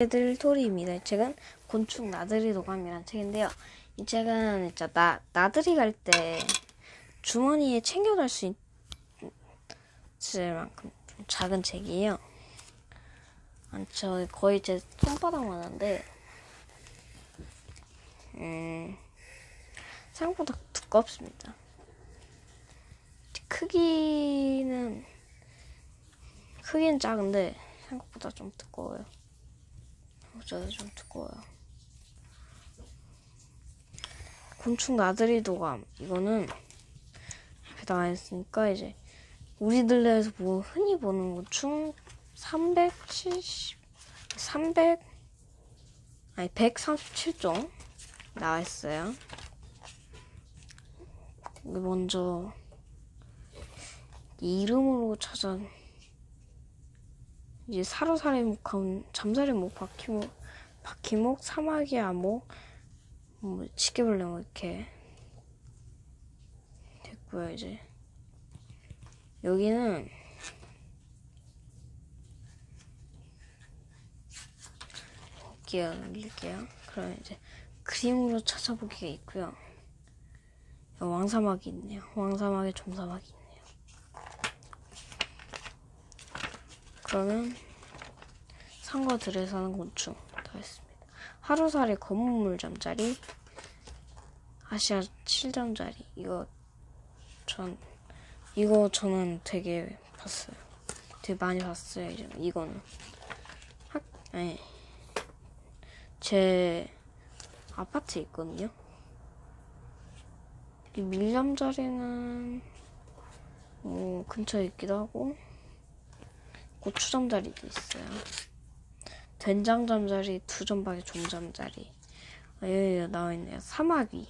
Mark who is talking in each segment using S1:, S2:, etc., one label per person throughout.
S1: 애들 토리입니다. 이 책은 곤충 나들이 도감이라는 책인데요. 이 책은 진짜 나, 나들이 갈 때 주머니에 챙겨갈 수 있 을 만큼 좀 작은 책이에요. 아, 저 거의 제 손바닥만 한데, 음, 생각보다 두껍습니다. 크기는, 크기는 작은데, 생각보다 좀 두꺼워요. 저도 좀 두꺼워요. 곤충 나들이 도감 이거는 앞에 나와 있으니까 이제 우리들 내에서 뭐 흔히 보는 곤충 370 300 아니 137종 나와 있어요. 먼저 이름으로 찾아 이제 사로사리목하면 잠자리목, 바퀴목, 바퀴목, 사마귀 아목, 뭐 치개벌레 뭐 이렇게 됐고요. 이제 여기는 볼게요. 올릴게요. 그럼 이제 그림으로 찾아보기가 있고요. 왕사막이 있네요. 왕사막에 종사막이 있네요. 그러면 상어들에 사는 곤충 다 했습니다. 하루살이 검은 물잠자리, 아시아 7잠자리 이거 전 이거 저는 되게 봤어요. 되게 많이 봤어요. 이제 이거는 학 아니 제 아파트에 있거든요. 이 밀잠자리는 뭐 근처에 있기도 하고 고추 잠자리도 있어요. 된장 잠자리, 두점박이 종잠자리. 아, 여기 나와 있네요. 사마귀.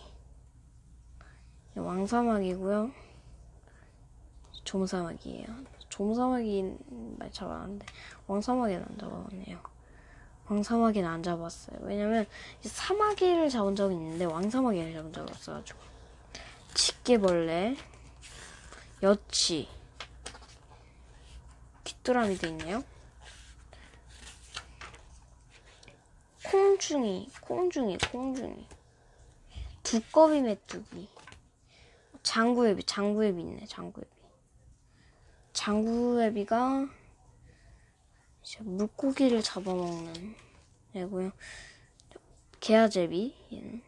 S1: 왕사마귀고요. 좀사마귀예요. 좀사마귀 말 잡아왔는데 왕사마귀는 안 잡아왔네요. 왕사마귀는 안 잡았어요. 왜냐면 사마귀를 잡은 적은 있는데 왕사마귀를 잡은 적이 없어가지고. 집게벌레, 여치, 귀뚜라미도 있네요. 콩중이, 콩중이, 콩중이. 두꺼비 메뚜기. 장구애비, 장구애비 있네, 장구애비. 장구애비가 물고기를 잡아먹는 애고요. 개아제비, 얘는.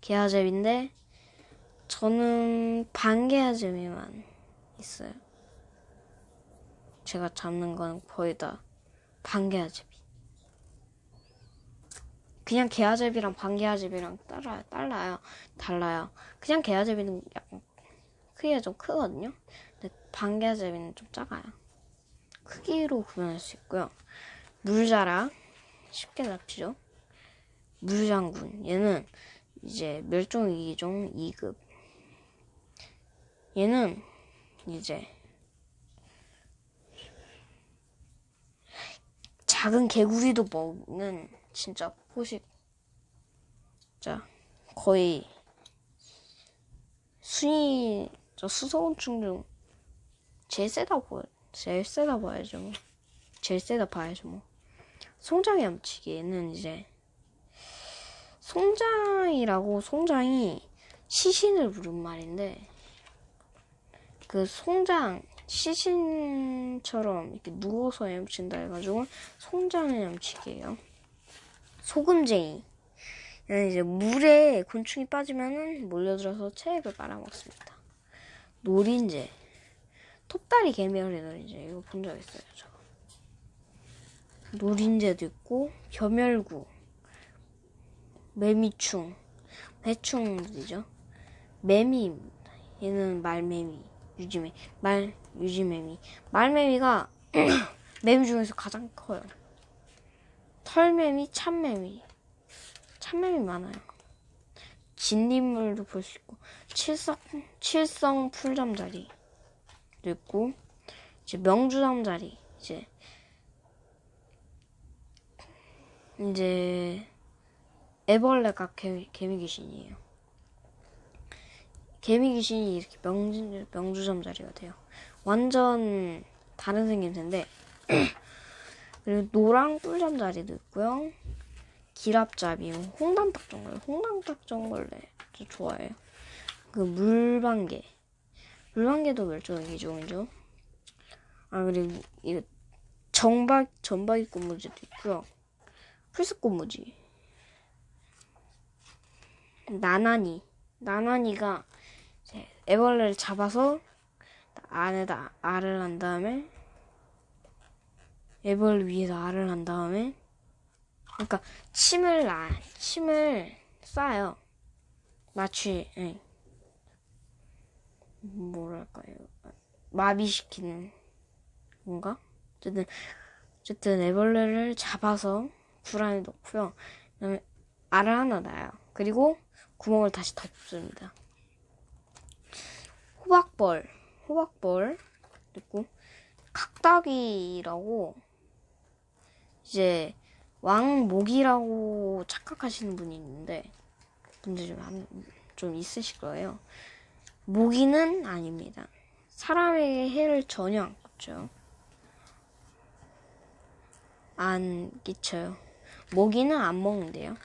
S1: 개아제비인데, 저는 반개아제비만 있어요. 제가 잡는 건 거의 다 반개아제비. 그냥 개아제비랑 반개아제비랑 따라요, 달라요, 달라요. 그냥 개아제비는 약간 크기가 좀 크거든요. 근데 반개아제비는 좀 작아요. 크기로 구분할 수 있고요. 물자라 쉽게 잡히죠. 물장군 얘는 이제 멸종 위기종 2급. 얘는 이제 작은 개구리도 먹는 진짜 포식. 자, 거의 순위 저 수소곤충 중 제일 세다 보여. 제일 세다 봐야죠. 뭐. 제일 세다 봐야죠. 뭐. 송장이 암치기에는 이제 송장이라고 송장이 시신을 부른 말인데 그 송장 시신처럼 이렇게 누워서 헤엄친다 해가지고 송장을 헤엄치기예요. 소금쟁이. 이제 물에 곤충이 빠지면은 몰려들어서 체액을 빨아먹습니다. 노린재. 톱다리 개미열의 노린재. 이거 본 적 있어요, 저. 노린재도 있고, 겸열구. 매미충. 해충들이죠. 매미입니다. 얘는 말매미. 유지매. 말, 유지매미. 말매미가 매미 중에서 가장 커요. 털매미, 참매미. 참매미 많아요. 진딧물도 볼 수 있고, 칠성, 칠성 풀잠자리도 있고, 이제 명주잠자리, 이제, 이제, 애벌레가 개미, 개미 귀신이에요. 개미 귀신이 이렇게 명주, 명주잠자리가 돼요. 완전 다른 생김새인데, 그리고 노랑 꿀잠자리도 있고요. 기랍잡이, 홍단딱정벌레, 홍단딱정벌레 저 좋아해요. 그 물방개, 물방개도 멸종위기 종이죠. 아 그리고 이 정박 전박이 꽃무지도 있고요. 풀스 꽃무지, 나나니, 나나니가 애벌레를 잡아서 안에다 알을 한 다음에 애벌 위에서 알을 한 다음에 그러니까 침을 나 침을 쏴요. 마취 예. 뭐랄까요 마비시키는 건가? 어쨌든 어쨌든 애벌레를 잡아서 불 안에 넣고요. 그다음에 알을 하나 놔요. 그리고 구멍을 다시 덮습니다. 호박벌, 호박벌 그리고 각닭이라고 이제 왕목이라고 착각하시는 분이 있는데 분들 좀, 한- 좀 있으실 거예요. 모기는 아닙니다. 사람에게 해를 전혀 안 끼쳐요. 안 끼쳐요. 모기는 안 먹는데요.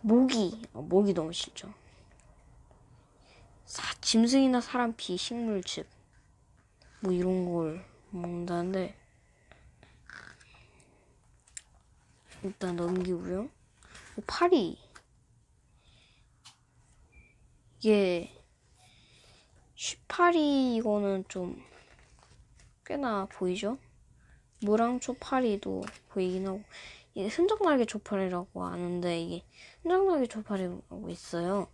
S1: 모기, 어, 모기 너무 싫죠. 사, 짐승이나 사람 피, 식물즙, 뭐 이런 걸 먹는다는데 일단 넘기고요. 뭐 파리 이게 쉬파리 이거는 좀 꽤나 보이죠? 모랑초 파리도 보이긴 하고 이게 흔적날개 초파리라고 아는데 이게 흔적날개 초파리라고 있어요.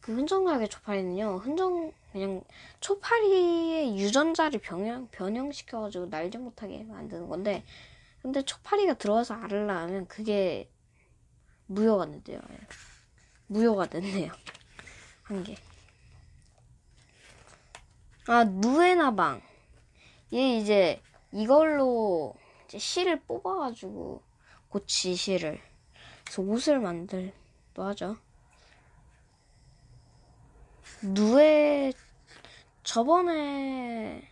S1: 그 흔적날개 초파리는요, 흔적 그냥 초파리의 유전자를 변형 변형시켜가지고 날지 못하게 만드는 건데, 근데 초파리가 들어와서 알을 낳으면 그게 무효가 된대요. 예. 무효가 된대요. 한 개. 아 누에나방. 얘 이제 이걸로 이제 실을 뽑아가지고 고치 실을 그래서 옷을 만들도 하죠. 누에 저번에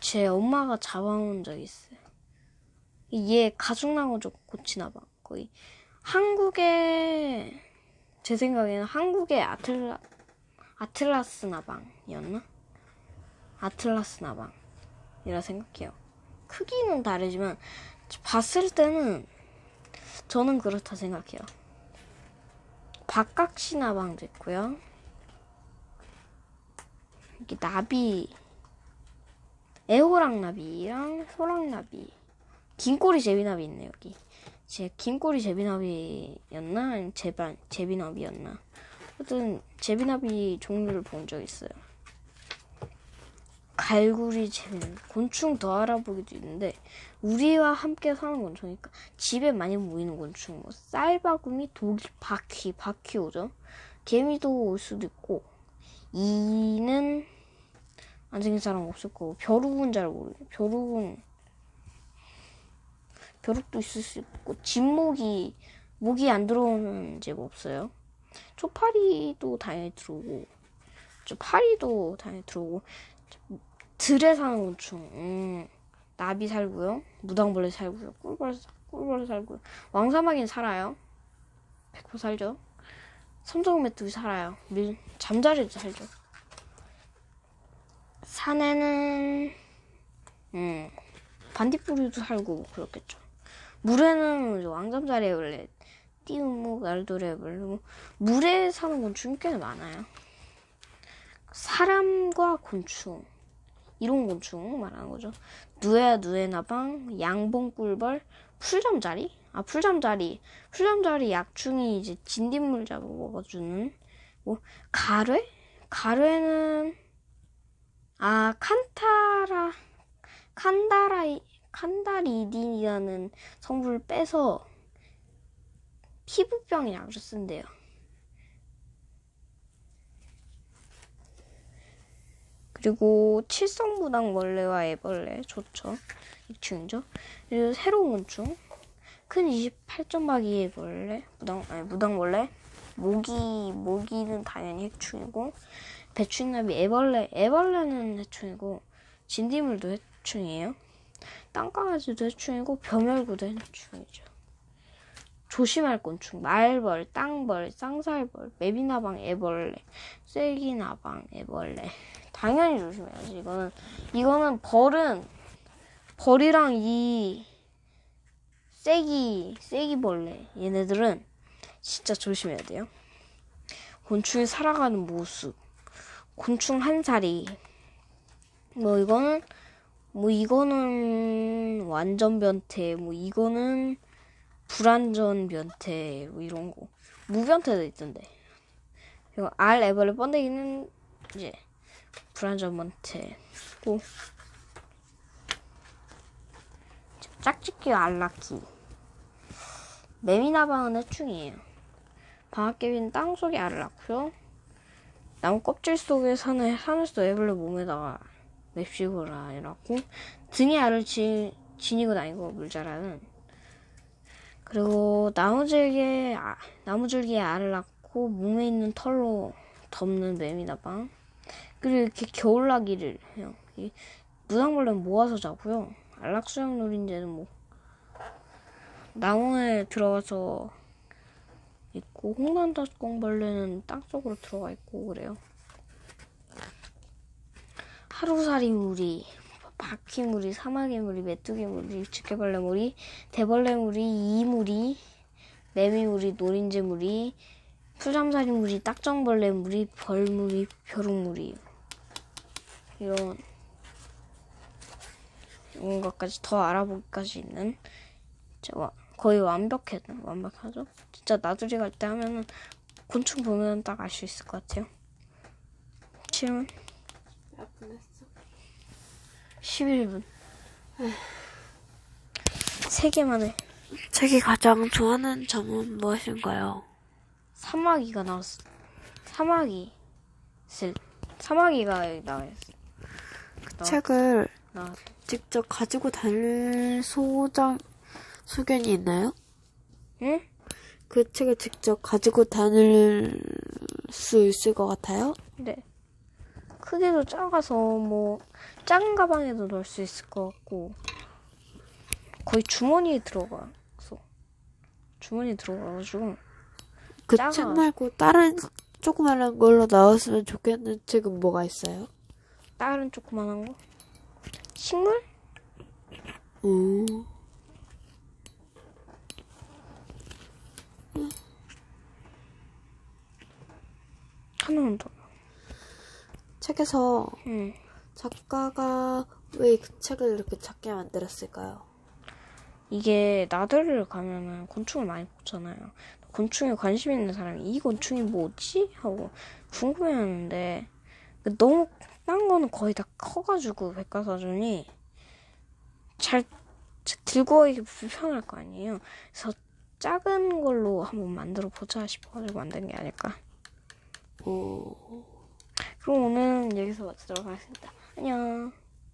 S1: 제 엄마가 잡아온 적 있어요. 얘 가죽 나고 고치나 봐. 거의 한국의 제 생각에는 한국의 아틀라 아틀라스 나방이었나? 아틀라스 나방이라 생각해요. 크기는 다르지만 봤을 때는 저는 그렇다 생각해요. 박각시 나방도 있고요. 여기 나비, 애호랑 나비랑 소랑 나비, 긴꼬리 제비나비 있네 여기. 제 긴꼬리 제비나비였나? 제반 제비나비였나? 하여튼 제비나비 종류를 본 적 있어요. 갈구리 제비나비 곤충 더 알아보기도 있는데 우리와 함께 사는 곤충이니까 집에 많이 모이는 곤충 뭐 쌀바구미, 독일 바퀴, 바퀴 오죠. 개미도 올 수도 있고 이는 안 생긴 사람 없을 거고 벼룩은 잘 모르겠어요. 벼룩은 벼룩도 있을 수 있고 진목이 목이 안 들어오는 집 없어요. 초파리도 당연히 들어오고 저 파리도 당연히 들어오고 들에 사는 곤충 음, 나비 살고요? 무당벌레 살고요? 꿀벌 꿀벌 살고요? 왕사마귀는 살아요. 100% 살죠. 섬정 메뚜기 살아요. 밀 잠자리도 살죠. 산에는 음 반딧불이도 살고 뭐 그렇겠죠. 물에는 왕잠자리 원래 띠우무 알도레블 뭐 물에 사는 곤충이 꽤 많아요. 사람과 곤충. 이런 곤충 말하는 거죠. 누에야 누에나방, 양봉꿀벌, 풀잠자리. 아 풀잠자리, 풀잠자리 약충이 이제 진딧물 잡아 먹어주는 뭐 가뢰? 가뢰는 아 칸타라 칸다라이 칸다리딘이라는 성분을 빼서 피부병에 약을 쓴대요. 그리고 칠성무당 벌레와 애벌레 좋죠. 이충이죠. 그리고 새로운 곤충 큰 28점박이 애벌레 무당 아니 무당벌레 모기 모기는 당연히 해충이고 배추나비 애벌레 애벌레는 해충이고 진딧물도 해충이에요. 땅강아지도 해충이고 벼멸구도 해충이죠. 조심할 곤충 말벌, 땅벌, 쌍살벌, 메비나방, 애벌레, 쐐기나방, 애벌레. 당연히 조심해야지. 이거는 이거는 벌은 벌이랑 이 쐐기 쐐기벌레 얘네들은 진짜 조심해야 돼요. 곤충이 살아가는 모습, 곤충 한 살이 뭐 이거는 뭐 이거는 완전 변태, 뭐 이거는 불완전 변태, 뭐 이런 거 무변태도 있던데. 그리고 알 애벌레 번데기는 이제 불완전 변태고 짝짓기 알라키 매미나방은 해충이에요. 방앗개비는 땅 속에 알을 낳고요. 나무 껍질 속에 사는 하늘소 애벌레 몸에다가 맵식을 해놨고 등에 알을 지, 지니고 다니고 물자라는 그리고 나무줄기에 아, 나무줄기에 알을 낳고 몸에 있는 털로 덮는 매미나방 그리고 이렇게 겨울나기를 해요. 이 무당벌레는 모아서 자고요. 안락수영 노린재는 뭐 나무에 들어가서 있고 홍단닭공벌레는 땅 속으로 들어가 있고 그래요. 하루살이 무리, 바퀴무리, 사마귀무리, 메뚜기무리, 집게벌레무리, 대벌레무리, 이무리, 매미무리, 노린재무리, 풀잠자리무리, 딱정벌레무리, 벌무리, 벼룩무리 이런 이런 것까지 더 알아보기까지 있는 와- 거의 완벽해 완벽하죠. 진짜 나들이 갈 때 하면은 곤충 보면 딱 알 수 있을 것 같아요.
S2: 했어?
S1: 11분. 세 개만에
S2: 책이 가장 좋아하는 점은 무엇인가요?
S1: 사마귀가 나왔어. 사마귀. 슬. 사마귀가 여기 나와 있어. 나-
S2: 책을
S1: 나왔어.
S2: 직접 가지고 다닐 소장 소견이 있나요?
S1: 응?
S2: 그 책을 직접 가지고 다닐 수 있을 것 같아요?
S1: 네. 크기도 작아서 뭐 작은 가방에도 넣을 수 있을 것 같고 거의 주머니에 들어가서 주머니에 들어가가지고
S2: 그. 책 말고 다른 조그마한 걸로 나왔으면 좋겠는 책은 뭐가 있어요?
S1: 다른 조그만한 거 식물?
S2: 오.
S1: 하나만 더.
S2: 책에서
S1: 응.
S2: 작가가 왜 그 책을 이렇게 작게 만들었을까요?
S1: 이게 나들이를 가면은 곤충을 많이 보잖아요. 곤충에 관심 있는 사람이 이 곤충이 뭐지? 하고 궁금해하는데 너무 딴 거는 거의 다 커가지고 백과사전이 잘 들고 오기 불편할 거 아니에요. 그래서 작은 걸로 한번 만들어 보자 싶어가지고 만든 게 아닐까.
S2: 오.
S1: 그럼 오늘은 여기서 마치도록 하겠습니다. 안녕.